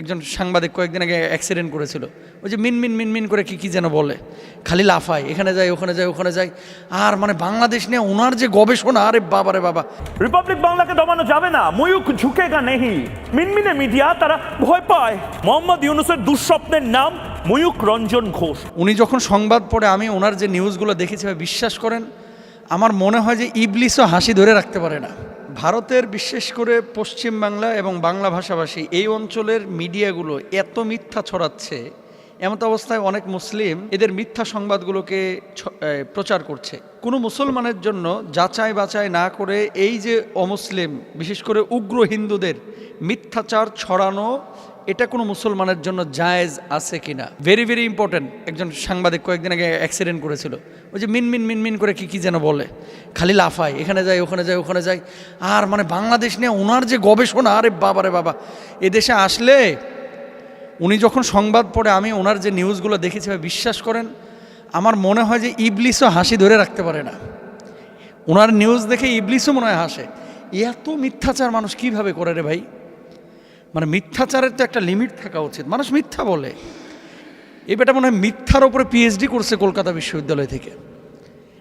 একজন সাংবাদিক কয়েকদিন আগে অ্যাক্সিডেন্ট করেছিল। ওই যে মিন মিন মিন মিন করে কি কি যেন বলে। খালি লাফায় এখানে যায় ওখানে যায় ওখানে যায়। আর মানে বাংলাদেশ নিয়ে ওনার যে গবেষণা আরে বাবা রে বাবা। রিপাবলিক বাংলাকে দমানো যাবে না ময়ূক ঝুঁকেগা নেহি। মিনমিনে মিডিয়া তারা ভয় পায়। মোহাম্মদ ইউনুসের দুঃস্বপ্নের নাম ময়ূক রঞ্জন ঘোষ। উনি যখন সংবাদ পড়ে আমি ওনার যে নিউজগুলো দেখেছি বিশ্বাস করেন আমার মনে হয় যে ইবলিসও হাসি ধরে রাখতে পারে না। ভারতের বিশেষ করে পশ্চিম বাংলা এবং বাংলা ভাষাভাষী এই অঞ্চলের মিডিয়াগুলো এত মিথ্যা ছড়াচ্ছে, এমত অবস্থায় অনেক মুসলিম এদের মিথ্যা সংবাদগুলোকে প্রচার করছে। কোনো মুসলমানের জন্য যাচাই বাছাই না করে এই যে অমুসলিম, বিশেষ করে উগ্র হিন্দুদের মিথ্যাচার ছড়ানো এটা কোনো মুসলমানের জন্য জায়েজ আছে কি না ভেরি ভেরি ইম্পর্ট্যান্ট একজন সাংবাদিক কয়েকদিন আগে অ্যাক্সিডেন্ট করেছিল। ওই যে মিন মিন মিন মিন করে কি কি যেন বলে। খালি লাফায়, এখানে যায়, ওখানে যায় ওখানে যায়। আর মানে বাংলাদেশ নিয়ে ওনার যে গবেষণা, আরে বাবা রে বাবা। এদেশে আসলে উনি যখন সংবাদ পড়ে, আমি ওনার যে নিউজগুলো দেখেছি, ভাই, বিশ্বাস করেন, আমার মনে হয় যে ইবলিসও হাসি ধরে রাখতে পারে না। ওনার নিউজ দেখে ইবলিসও মনে হয় হাসে। এত মিথ্যাচার মানুষ কীভাবে করে রে ভাই? মানে মিথ্যাচারের তো একটা লিমিট থাকা উচিত। মানুষ মিথ্যা বলে। এই বেটা মনে হয় মিথ্যার ওপরে পিএইচডি করছে কলকাতা বিশ্ববিদ্যালয় থেকে।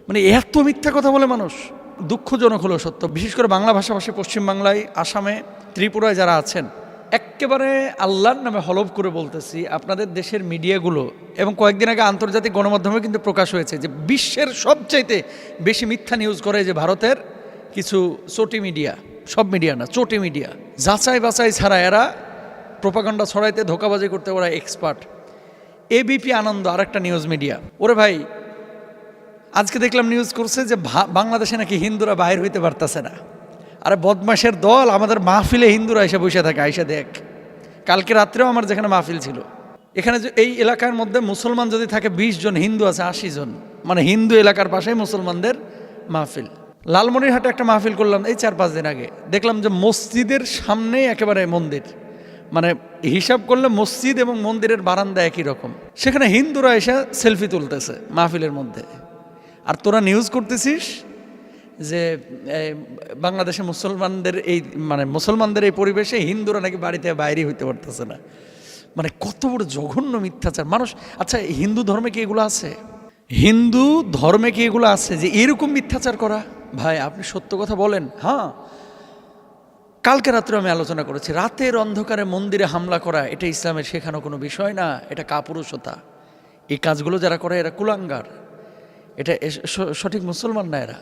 মানে এত মিথ্যা কথা বলে মানুষ। দুঃখজনক হলো সত্য। বিশেষ করে বাংলা ভাষাভাষী পশ্চিমবাংলায়, আসামে, ত্রিপুরায় যারা আছেন একেবারে আল্লাহর নামে হলফ করে বলতেছি, আপনাদের দেশের মিডিয়াগুলো এবং কয়েকদিন আগে আন্তর্জাতিক গণমাধ্যমে কিন্তু প্রকাশ হয়েছে যে বিশ্বের সবচাইতে বেশি মিথ্যা নিউজ করে যে ভারতের কিছু চটি মিডিয়া। সব মিডিয়া না, চটি মিডিয়া। যাচাই বাছাই ছাড়া এরা প্রোপাগান্ডা ছড়াইতে ধোকাবাজি করতে ওরা এক্সপার্ট এবিপি আনন্দ, আরেকটা নিউজ মিডিয়া ওরে ভাই, আজকে দেখলাম নিউজ করছে যে বাংলাদেশে নাকি হিন্দুরা বাইর হইতে পারতেছে না। আরে বদমাসের দল, আমাদের মাহফিলে হিন্দুরা এসে বসে থাকে, আইসা দেখ। কালকে রাত্রেও আমার যেখানে মাহফিল ছিল, এখানে যে এই এলাকার মধ্যে মুসলমান যদি থাকে বিশ জন, হিন্দু আছে আশি জন। মানে হিন্দু এলাকার পাশেই মুসলমানদের মাহফিল। লালমনিরহাটে একটা মাহফিল করলাম এই চার পাঁচ দিন আগে। দেখলাম যে মসজিদের সামনেই একেবারে মন্দির। মানে হিসাব করলে মসজিদ এবং মন্দিরের বারান্দা একই রকম। সেখানে হিন্দুরা এসে সেলফি তুলতেছে মাহফিলের মধ্যে। আর তোরা নিউজ করতেছিস যে বাংলাদেশে মুসলমানদের এই মানে মুসলমানদের এই পরিবেশে হিন্দুরা নাকি বাড়িতে বাইরে হইতে পারতেছে না। মানে কত বড় জঘন্য মিথ্যাচার। মানুষ আচ্ছা হিন্দু ধর্মে কি এগুলো আছে? হিন্দু ধর্মে কি এগুলো আছে যে এরকম মিথ্যাচার করা? ভাই, আপনি সত্য কথা বলেন। হ্যাঁ। কালকে রাত্রে আমি আলোচনা করেছি, রাতের অন্ধকারে মন্দিরে হামলা করা, এটা ইসলামের শেখানো কোনো বিষয় না, এটা কাপুরুষতা। এই কাজগুলো যারা করে, এরা কুলাঙ্গার। এটা সঠিক মুসলমান না এরা?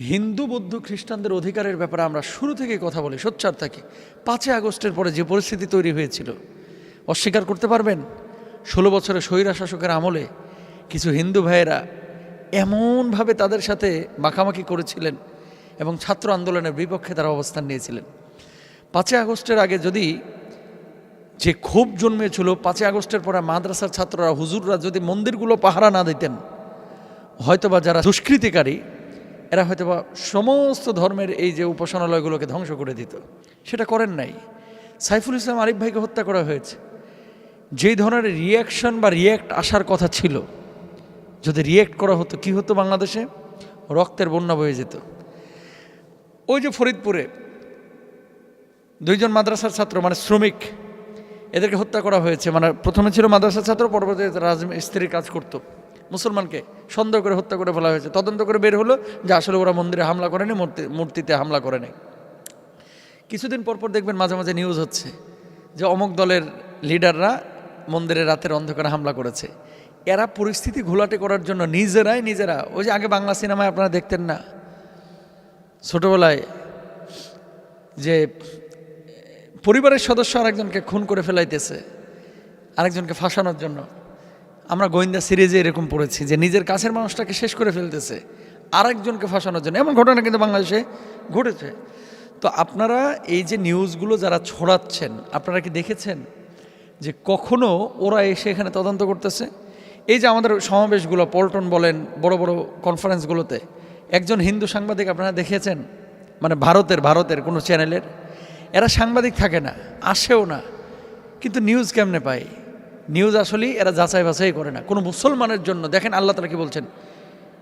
হিন্দু, বৌদ্ধ, খ্রিস্টানদের অধিকারের ব্যাপারে আমরা শুরু থেকে কথা বলি, সোচ্চার থাকি। পাঁচই আগস্টের পরে যে পরিস্থিতি তৈরি হয়েছিল, অস্বীকার করতে পারবেন? ষোলো বছরের স্বৈরা শাসকের আমলে কিছু হিন্দু ভাইয়েরা এমনভাবে তাদের সাথে মাখামাখি করেছিলেন এবং ছাত্র আন্দোলনের বিপক্ষে তারা অবস্থান নিয়েছিলেন। পাঁচই আগস্টের আগে যদি যে ক্ষোভ জন্মেছিল, পাঁচই আগস্টের পরে মাদ্রাসার ছাত্ররা, হুজুররা যদি মন্দিরগুলো পাহারা না দিতেন, হয়তোবা যারা দুষ্কৃতিকারী, এরা হয়তোবা সমস্ত ধর্মের এই যে উপাসনালয়গুলোকে ধ্বংস করে দিত। সেটা করেন নাই। সাইফুল ইসলাম আরিফ ভাইকে হত্যা করা হয়েছে। যেই ধরনের রিয়াকশন বা রিয়্যাক্ট আসার কথা ছিল যদি রিয়েক্ট করা হতো, কি হতো বাংলাদেশে? রক্তের বন্যা বয়ে যেত। ওই যে ফরিদপুরে দুইজন মাদ্রাসার ছাত্র মানে শ্রমিক, এদেরকে হত্যা করা হয়েছে। মানে প্রথমে ছিল মাদ্রাসার ছাত্র পরবর্তী রাজ রাজমিস্ত্রির কাজ করতো। মুসলমানকে সন্দেহ করে হত্যা করে ফেলা হয়েছে। তদন্ত করে বের হলো যে আসলে ওরা মন্দিরে হামলা করেনি, মূর্তি, মূর্তিতে হামলা করে করেনি। কিছুদিন পরপর দেখবেন মাঝে মাঝে নিউজ হচ্ছে যে অমুক দলের লিডাররা মন্দিরে রাতের অন্ধকারে হামলা করেছে। এরা পরিস্থিতি ঘোলাটে করার জন্য নিজেরাই নিজেরা, ওই যে আগে বাংলা সিনেমায় আপনারা দেখতেন না, ছোটবেলায় যে পরিবারের সদস্য আরেকজনকে খুন করে ফেলাইতেছে, আরেকজনকে ফাঁসানোর জন্য। আমরা গোয়েন্দা সিরিজে এরকম পড়েছি যে নিজের কাছের মানুষটাকে শেষ করে ফেলতেছে, আরেকজনকে ফাঁসানোর জন্য। এমন ঘটনা কিন্তু বাংলাদেশে ঘটেছে। তো আপনারা এই যে নিউজগুলো যারা ছড়াচ্ছেন, আপনারা কি দেখেছেন যে কখনো ওরা এসে এখানে তদন্ত করতেছে? এই যে আমাদের সমাবেশগুলো, পল্টন বলেন, বড় বড় কনফারেন্সগুলোতে একজন হিন্দু সাংবাদিক আপনারা দেখেছেন মানে ভারতের ভারতের কোনো চ্যানেলের এরা সাংবাদিক থাকে না, আসেও না, কিন্তু নিউজ কেমনে পায়? নিউজ আসলেই এরা যাচাই বাছাই করে না। কোনো মুসলমানের জন্য, দেখেন আল্লাহ তালা কি বলছেন,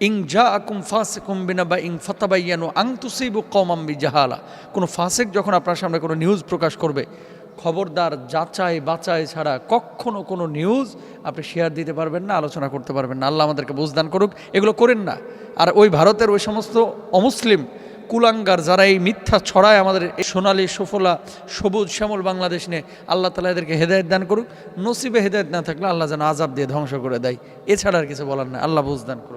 ইং জা আকুম ফাসে কুম্বিনা বা ইং ফতাবাইয়ানো আং তুসিবু কমাম্বি জাহালা কোনো ফাসেক যখন আপনার সামনে কোনো নিউজ প্রকাশ করবে খবরদার যাচাই বাচাই ছাড়া কখনো কোনো নিউজ আপনি শেয়ার দিতে পারবেন না, আলোচনা করতে পারবেন না। আল্লাহ আমাদেরকে বুঝদান করুক। এগুলো করেন না। আর ওই ভারতের ওই সমস্ত অমুসলিম কুলাঙ্গার যারা এই মিথ্যা ছড়ায় আমাদের এই সোনালী সুফলা সবুজ শ্যামল বাংলাদেশ নিয়ে, আল্লাহ তালা এদেরকে হেদায়ত দান করুক। নসিবে হেদায়ত না থাকলে আল্লাহ যেন আজাব দিয়ে ধ্বংস করে দেয়। এছাড়া আর কিছু বলার না আল্লাহ বুঝদান করুক।